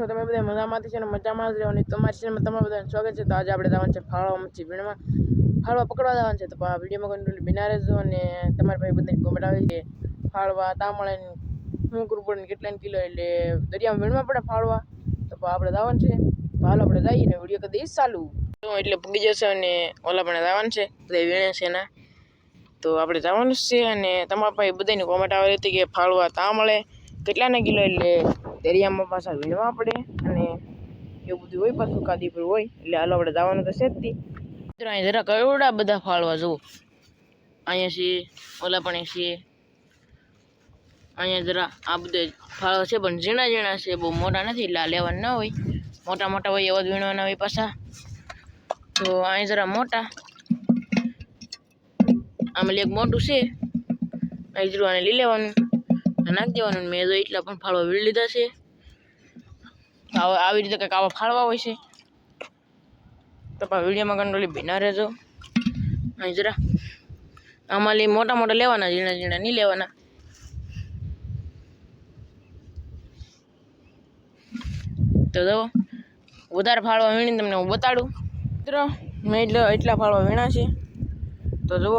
છો તમે બધા મજામાંથી છે ને? મજામાં જ રહો અને તમારી ચેનલમાં તમારા બધાને સ્વાગત છે. તો આજે આપણે જવાનું છે ફાળવા મચ્છી વીણવા. ફાળવા પકડવા જવાનું છે. તો આ વિડીયોમાં કંટ્રોલ બિના રહેજો અને તમારા પાસે બધાને કોમેન્ટ આવી છે ફાળવા, તામળે પડે ને કેટલા કિલો એટલે દરિયામાં વીણવા પડે ફાળવા. તો આપણે જવાનું છે. હાલ આપણે જઈએ ને વીડિયો કદી ચાલુ. એટલે પૂગી જશે અને ઓલા પણ જવાનું છે. બધા વીણે છે એના. તો આપણે જવાનું છે અને તમારા પાસે બધાની કોમેન્ટ આવે હતી કે ફાળવા તા મળે કેટલાના કિલો એટલે દરિયામાં પાછા વીણવા પડે અને એવું બધું હોય, પાછું કાદી પર હોય, એટલે હાલો આપણે જવાનું તો છે જ તે. મિત્રો, અહીં જરા કરોડા બધા ફાળવા જુઓ. અહીંયા છે, ઓલા પણ છે. અહીંયા જરા આ બધે ફાળવા છે, પણ ઝીણા ઝીણા છે, બહુ મોટા નથી, એટલે આ લેવાના ના હોય. મોટા મોટા હોય, એવા જ વીણવાના હોય પાછા. તો અહીં જરા મોટા. આમાં એક મોટું છે. અહીં જરું આને લઈ લેવાનું. નાખી દેવાનું મેં તો એટલા પણ ફાળવા વીડ લીધા છે. આવા રીતે કંઈક આવા ફાળવા હોય છે. તો પણ વિડીયોમાં કંટ્રોલી ભીના રહેજો. અહીં જરા. આમાં લી મોટા મોટા લેવાના, ઝીણા ઝીણા નહીં લેવાના. તો જો, વધારે ફાળવા વીણીને તમને હું બતાડું. મિત્રો, મેં એટલે એટલા ફાળવા વીણા છે. તો જુઓ.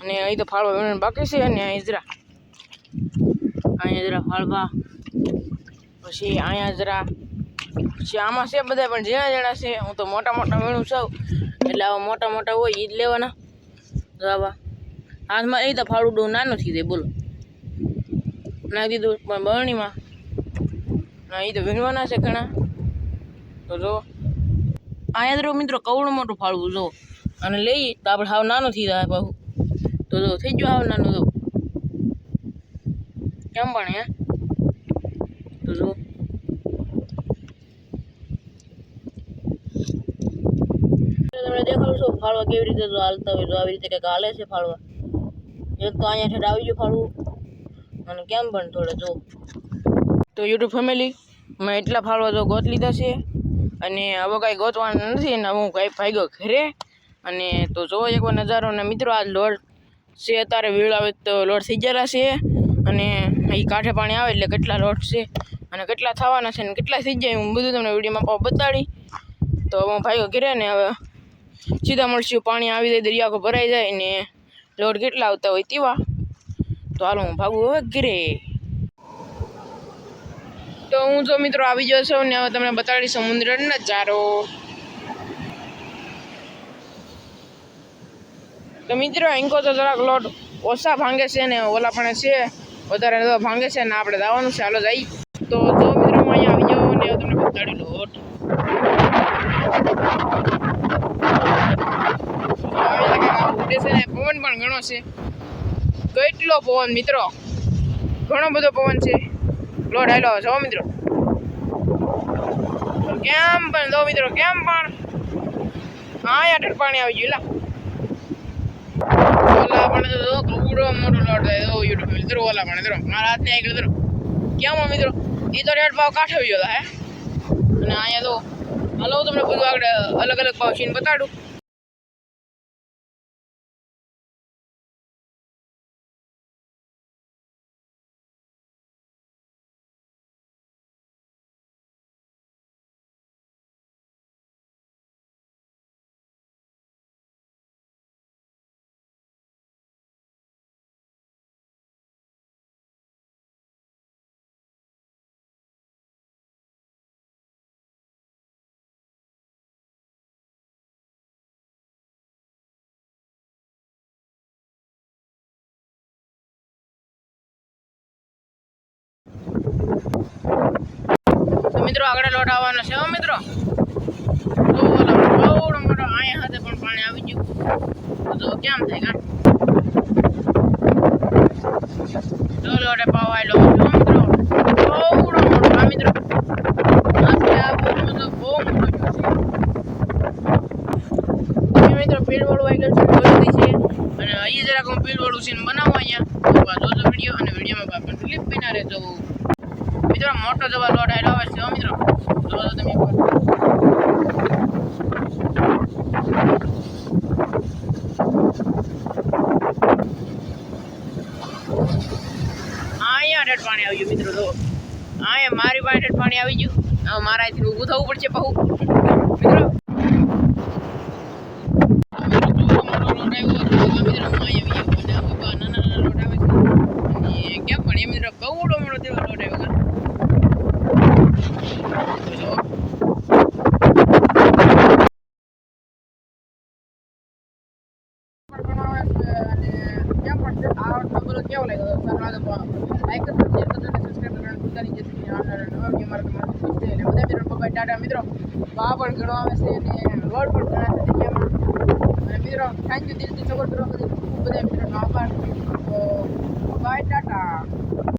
અને અહીં તો ફાળવા વીણવાનું બાકી છે અને અહીં જરા. અહીંયા જરા ફાળવા પછી અહીંયા જરા પછી આમાં છે બધા, પણ ઝીણા જણા છે, હું તો મોટા મોટા વીણું છું. એટલે આવા મોટા મોટા હોય એ જ લેવાના. આવા હાથમાં એ તો ફાળું ડું નાનું થઈ જાય, બોલો. નાખી દીધું પણ બરણીમાં. ના એ તો વીણવાના છે ઘણા. તો જો. અહીંયા તો મિત્રો કવડું મોટું ફાળવું જો. અને લઈએ તો આપણે હાવ નાનું થઈ જાય બહુ તો જો, થઈ ગયું હાવ નાનું તો કેમ પણ હે જો તમને દેખાડું છું, ફાળવા કેવી રીતે જો હાલતા હોય તો આવી રીતે કંઈક હાલે છે ફાળવા. એક તો અહીંયા ઠેઠ આવી ગયું ફાળવું. અને કેમ પણ થોડે જો તો યુટ્યુબ ફેમિલી મેં એટલા ફાળવા જો ગોત લીધા છે અને હવે કાંઈ ગોતવાનું નથી ને હું કાંઈ ભાગ્યો ઘરે. અને તો જો એકવાર નજારો. અને મિત્રો, આ લોડ છે, અત્યારે વીળ આવે તો લોડ થઈ ગયેલા છે. અને એ કાંઠે પાણી આવે એટલે કેટલા લોટ છે અને કેટલા થવાના છે ને કેટલા થઈ જાય હું બધું તમને વિડીયોમાં પાવ બતાડી. તો હું ભાઈઓ ઘેરે ને હવે સીધા મળશું, પાણી આવી જાય દરિયાકો ભરાઈ જાય ને લોટ કેટલા આવતા હોય તેવા. તો હાલો હું ભાગું હવે ઘેરે. તો હું જો મિત્રો આવી ગયો છું ને હવે તમને બતાડી સમુદ્ર નજારો તો મિત્રો એંકો તો જરાક લોટ ઓછા ભાંગે છે ને ઓલા પણ છે. વધારે તો ભાંગે છે ને આપણે દાવાનું છે, હાલો તો જો મિત્રો અહીંયા આવી જાઉં ને તમને બતાડી લોટ છે ને પવન પણ ઘણો છે. કેટલો પવન મિત્રો? ઘણો બધો પવન છે. લોટ આવેલો જો મિત્રો. કેમ પણ જો મિત્રો, કેમ પણ. હા યાર પાણી આવી ગયું, લા. પણ મોટો લોટ થાય મિત્રો ઓલા પણ, મિત્રો. મારા હાથને આગળ મિત્રો કેમ મિત્રો એ તો રેડ ભાવ કાઠવી ગયો હે? અને અહીંયા તો, હલો તમને બધું આગળ અલગ અલગ ભાવ સીન બતાડું. તો મિત્રો આગળ લોટ આવવાનો છે મિત્રો. તો અહીંયા જરાક હું પીળવાળું સીન બનાવું અહીંયા. તો જોજો વીડિયો, અને વિડીયોમાં બાપા ક્લિપ બિના રહેજો. મિત્રો, મોટો જવા લોટ આવેલો હોય છે મિત્રો. જોવો તમે એકવાર. અહીંયા ઠેઠ આવી ગયું મિત્રો, જો. અહીંયા મારી પાસે ઠેઠ પાણી આવી ગયું. મારા અહીંથી ઊભું થવું પડશે બહુ મિત્રો કેમ પણ એ મિત્રો કવડો મોટો તેવો લોટ આવ્યો તો જો પણ બનાવે છે અને કેમ પણ છે આ ડબલ કેવો લાગ્યો સરવા તો લાઈક કરજો શેર કરજો અને સબસ્ક્રાઇબ કરવાનું ભૂલતા નહીં જેથી કરીને આવનારા નવા વીડિયો મારા તમારા ખુશ થાય એટલે બધા મિત્રો બાય ટાટા